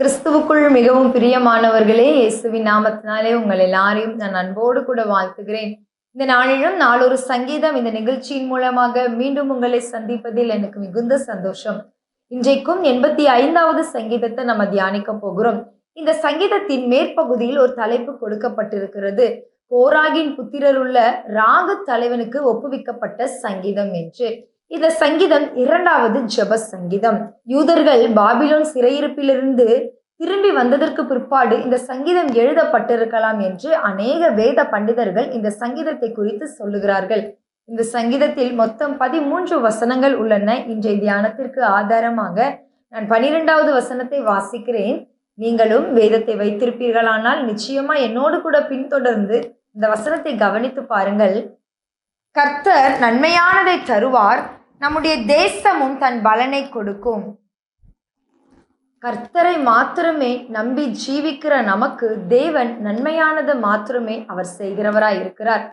கிறிஸ்துவுக்குள் மிகவும் பிரியமானவர்களே இயேசுவின் நாமத்தினாலே உங்கள் எல்லாரையும் நான் அன்போடு கூட வாழ்த்துகிறேன். இந்த நாளிலும் நாளொரு சங்கீதம் இந்த நிகழ்ச்சியின் மூலமாக மீண்டும் உங்களை சந்திப்பதில் எனக்கு மிகுந்த சந்தோஷம். இன்றைக்கும் எண்பத்தி ஐந்தாவது சங்கீதத்தை நம்ம தியானிக்க போகிறோம். இந்த சங்கீதத்தின் மேற்பகுதியில் ஒரு தலைப்பு கொடுக்கப்பட்டிருக்கிறது. போராகின் புத்திரருள்ள ராகு தலைவனுக்கு ஒப்புவிக்கப்பட்ட சங்கீதம் என்று. இந்த சங்கீதம் இரண்டாவது ஜப சங்கீதம் யூதர்கள் பாபிலோன் சிறையிருப்பிலிருந்து திரும்பி வந்ததற்கு பிற்பாடு இந்த சங்கீதம் எழுதப்பட்டிருக்கலாம் என்று அநேக வேத பண்டிதர்கள் இந்த சங்கீதத்தை குறித்து சொல்லுகிறார்கள். இந்த சங்கீதத்தில் மொத்தம் பதிமூன்று வசனங்கள் உள்ளன. இன்றைய தியானத்திற்கு ஆதாரமாக நான் பனிரெண்டாவது வசனத்தை வாசிக்கிறேன். நீங்களும் வேதத்தை வைத்திருப்பீர்களானால் நிச்சயமா என்னோடு கூட பின்தொடர்ந்து இந்த வசனத்தை கவனித்து பாருங்கள். கர்த்தர் நன்மையானதை தருவார். நம்முடைய தேசமும் தன் பலனை கொடுக்கும். கர்த்தரை மாத்திரமே நம்பி ஜீவிக்கிற நமக்கு தேவன் நன்மையானது மாத்திரமே அவர் செய்கிறவராய் இருக்கிறார்.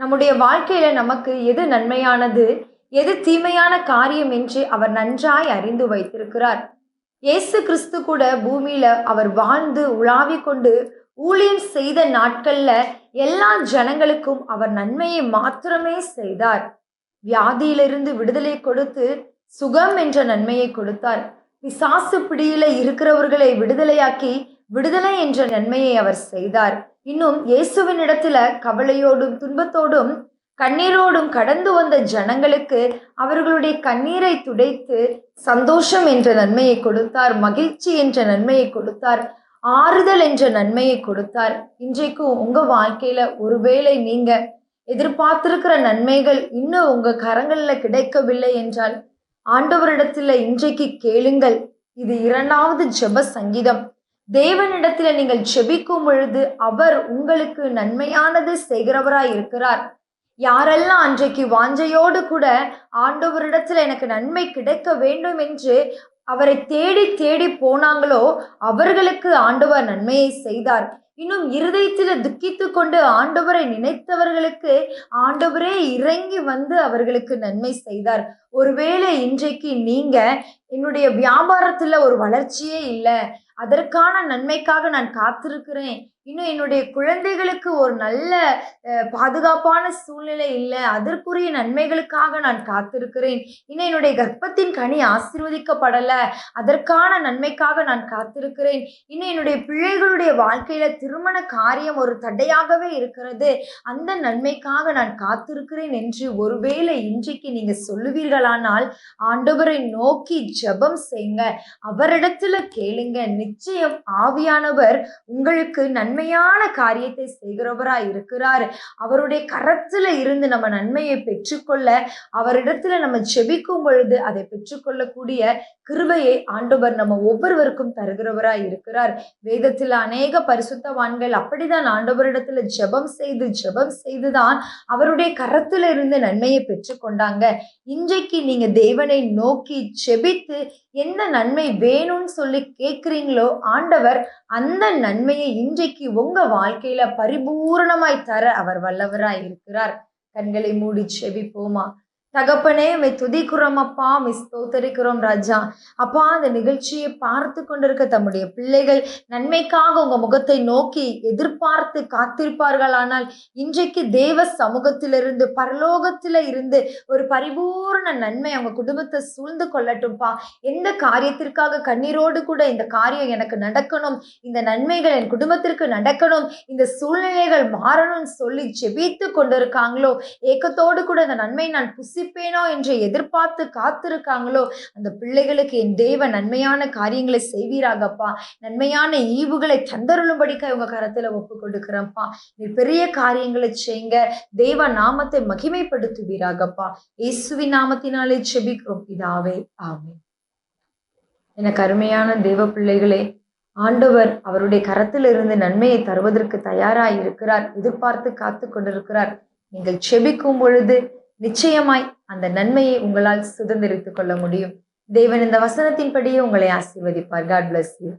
நம்முடைய வாழ்க்கையில நமக்கு எது நன்மையானது எது தீமையான காரியம் என்று அவர் நன்றாய் அறிந்து வைத்திருக்கிறார். இயேசு கிறிஸ்து கூட பூமியில அவர் வாழ்ந்து உலாவிக் கொண்டு ஊழியம் செய்த நாட்கள்ல எல்லா ஜனங்களுக்கும் அவர் நன்மையை மாத்திரமே செய்தார். வியாதியிலிருந்து விடுதலை கொடுத்து சுகம் என்ற நன்மையை கொடுத்தார். பிசாசு பிடியில இருக்கிறவர்களை விடுதலையாக்கி விடுதலை என்ற நன்மையை அவர் செய்தார். இன்னும் இயேசுவின் இடத்துல கவலையோடும் துன்பத்தோடும் கண்ணீரோடும் கடந்து வந்த ஜனங்களுக்கு அவர்களுடைய கண்ணீரை துடைத்து சந்தோஷம் என்ற நன்மையை கொடுத்தார். மகிழ்ச்சி என்ற நன்மையை கொடுத்தார். ஆறுதல் என்ற நன்மையை கொடுத்தார். இன்றைக்கும் உங்க வாழ்க்கையில ஒருவேளை நீங்க எதிர்பார்த்திருக்கிற நன்மைகள் இன்னும் உங்க கரங்கள்ல கிடைக்கவில்லை என்றால் ஆண்டவரிடத்துல இன்றைக்கு கேளுங்கள். இது இரண்டாவது ஜெப சங்கீதம். தேவனிடத்துல நீங்கள் ஜெபிக்கும் பொழுது அவர் உங்களுக்கு நன்மையானது செய்கிறவராய் இருக்கிறார். யாரெல்லாம் அன்றைக்கு வாஞ்சையோடு கூட ஆண்டவரிடத்துல எனக்கு நன்மை கிடைக்க வேண்டும் என்று அவரை தேடி தேடி போனாங்களோ அவர்களுக்கு ஆண்டவர் நன்மையை செய்தார். இன்னும் இருதயத்தில் துக்கித்து கொண்டு ஆண்டவரை நினைத்தவர்களுக்கு ஆண்டவரே இறங்கி வந்து அவர்களுக்கு நன்மை செய்தார். ஒருவேளை இன்றைக்கு நீங்க என்னுடைய வியாபாரத்துல ஒரு வளர்ச்சியே இல்லை அதற்கான நன்மைக்காக நான் காத்திருக்கிறேன் இன்னும் என்னுடைய குழந்தைகளுக்கு ஒரு நல்ல பாதுகாப்பான சூழ்நிலை இல்லை அதற்குரிய நன்மைகளுக்காக நான் காத்திருக்கிறேன் இன்னும் என்னுடைய கர்ப்பத்தின் கனி ஆசிர்வதிக்கப்படலை அதற்கான நன்மைக்காக நான் காத்திருக்கிறேன் இன்னும் என்னுடைய பிள்ளைகளுடைய வாழ்க்கையில திருமண காரியம் ஒரு தடையாகவே இருக்கிறது அந்த நன்மைக்காக நான் காத்திருக்கிறேன் என்று ஒருவேளை இன்றைக்கு நீங்க சொல்லுவீர்களானால் ஆண்டவரை நோக்கி ஜபம் செய்யுங்க. அவரிடத்துல கேளுங்க. நிச்சயம் ஆவியானவர் உங்களுக்கு நன்மையான காரியத்தை செய்கிறவராய் இருக்கிறார். அவருடைய கரத்துல இருந்து நம்ம நன்மையை பெற்றுக்கொள்ள அவரிடத்துல நம்ம செபிக்கும் பொழுது அதை பெற்றுக்கொள்ளக்கூடிய கிருவையை ஆண்டவர் நம்ம ஒவ்வொருவருக்கும் தருகிறவராய் இருக்கிறார். வேதத்தில் அநேக பரிசுத்தவான்கள் அப்படிதான் ஆண்டவரிடத்துல ஜெபம் செய்து ஜெபம் செய்துதான் அவருடைய கரத்துல இருந்து நன்மையை பெற்றுக்கொண்டாங்க. இன்றைக்கு நீங்க தேவனை நோக்கி செபித்து என்ன நன்மை வேணும்னு சொல்லி கேட்குறீங்களோ ஆண்டவர் அந்த நன்மையை இன்றைக்கு உங்க வாழ்க்கையில பரிபூரணமாய் தர அவர் வல்லவராய் இருக்கிறார் கண்களை மூடி செபிப்போமா? தகப்பனே மை துதிக்கிறோம் அப்பா மை ஸ்தோத்தரிக்கிறோம் ராஜா. அப்பா அந்த நிகழ்ச்சியை பார்த்து கொண்டிருக்க தம்முடைய பிள்ளைகள் நன்மைக்காக உங்க முகத்தை நோக்கி எதிர்பார்த்து காத்திருப்பார்களானால் இன்றைக்கு தேவ சமூகத்திலிருந்து பரலோகத்துல இருந்து ஒரு பரிபூர்ண நன்மை அவங்க குடும்பத்தை சூழ்ந்து கொள்ளட்டும்பா. எந்த காரியத்திற்காக கண்ணீரோடு கூட இந்த காரியம் எனக்கு நடக்கணும்? இந்த நன்மைகள் என் குடும்பத்திற்கு நடக்கணும்? இந்த சூழ்நிலைகள் மாறணும்னு சொல்லி ஜெபித்து கொண்டிருக்காங்களோ? ஏக்கத்தோடு கூட இந்த நன்மை நான் புசி புசிப்பேனோ என்று எதிர்பார்த்து காத்திருக்காங்களோ? அந்த பிள்ளைகளுக்கு என் தேவ நன்மையான காரியங்களை செய்வீராகப்பா. நன்மையான ஈவுகளை தந்தருளும்படிக்க உங்க கரத்துல ஒப்பு கொடுக்கிறப்பா நீ பெரிய காரியங்களை செய்யுங்க தேவ நாமத்தை மகிமைப்படுத்துவீராகப்பா. இயேசுவின் நாமத்தினாலே செபிக்கிறோம் இதாவே ஆமே எனக்கு அருமையான தெய்வ பிள்ளைகளே ஆண்டவர் அவருடைய கரத்திலிருந்து நன்மையை தருவதற்கு தயாராய் இருக்கிறார் எதிர்பார்த்து காத்து கொண்டிருக்கிறார். நீங்கள் செபிக்கும் பொழுது நிச்சயமாய் அந்த நன்மையை உங்களால் சுதந்திரித்துக் கொள்ள முடியும். தேவன் இந்த வசனத்தின்படியே உங்களை ஆசீர்வதிப்பார். God bless you